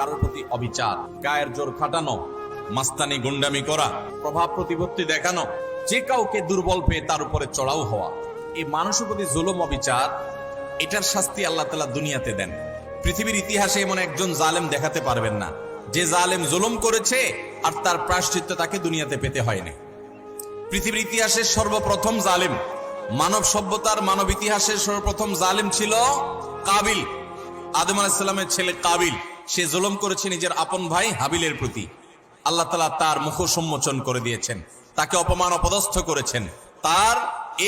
কারোর প্রতি অবিচার, গায়ের জোর খাটানো, মাস্তানি গুন্ডামি করা, প্রভাব প্রতিপত্তি দেখানো, যে কাউকে দুর্বল পেয়ে তার উপরে চড়াও হওয়া, এই মানুষের প্রতি জুলুম, অবিচার, এটার শাস্তি আল্লাহ তালা দুনিয়াতে দেন। পৃথিবীর ইতিহাসে এমন একজন জালেম দেখাতে পারবেন না। যে জালেম জুলুম করেছে আর তার প্রায়শ্চিত্ত তাকে দুনিয়াতে পেতে হয়নি। পৃথিবীর ইতিহাসের সর্বপ্রথম জালেম, মানব সভ্যতার মানব ইতিহাসের সর্বপ্রথম জালেম ছিল কাবিল। আদম আলাহিসাল্লামের ছেলে কাবিল। সে জুলম করেছে নিজের আপন ভাই হাবিলের প্রতি। আল্লাহ তালা তার মুখ সম্মোচন করে দিয়েছেন। তাকে অপমান অপদস্থ করেছেন। তার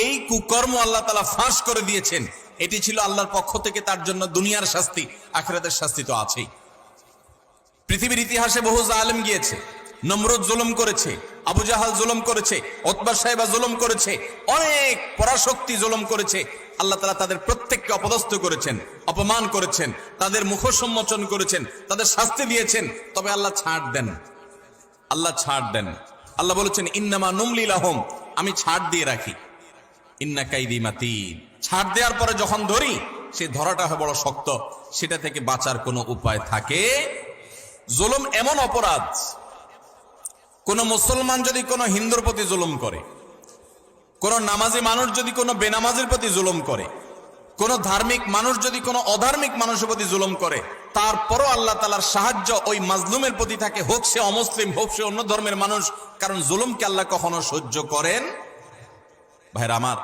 এই কুকর্ম আল্লাহ তালা ফাঁস করে দিয়েছেন। এটি ছিল আল্লাহর পক্ষ থেকে তার জন্য দুনিয়ার শাস্তি, আখেরাতের শাস্তি তো আছেই। পৃথিবীর ইতিহাসে বহু জালেম গিয়েছে, নমরুদ জুলুম করেছে আবু জাহাল জুলুম করেছে, ওতবা সাহেবা জুলুম করেছে, অনেক পরাশক্তি জুলম করেছে। আল্লাহ তালা তাদের প্রত্যেককে অপদস্থ করেছেন, অপমান করেছেন, তাদের মুখ সম্মোচন করেছেন, তাদের শাস্তি দিয়েছেন, তবে আল্লাহ ছাড় দেন। আল্লাহ ছাড় দেন। আল্লাহ বলেছেন, ইন্নামা নুমলি লাহম আমি ছাড় দিয়ে রাখি। ইন্না কাইদি মাতি ছাড় দেওয়ার পরে যখন ধরি, সে ধরাটা হয় বড় শক্ত, সেটা থেকে বাঁচার কোনো উপায় থাকে? জুলুম এমন অপরাধ কোন মুসলমান যদি কোনো হিন্দুর প্রতি জুলুম করে, কোন নামাজি মানুষ যদি কোনো বেনামাজির প্রতি জুলুম করে, কোন ধার্মিক মানুষ যদি কোনো অধার্মিক মানুষের প্রতি জুলুম করে, তারপরও আল্লাহ তালার সাহায্য ওই মাজলুমের প্রতি থাকে, হোক সে অমুসলিম, হোক সে অন্য ধর্মের মানুষ, কারণ জুলুমকে আল্লাহ কখনো সহ্য করেন? ভাইরা আমার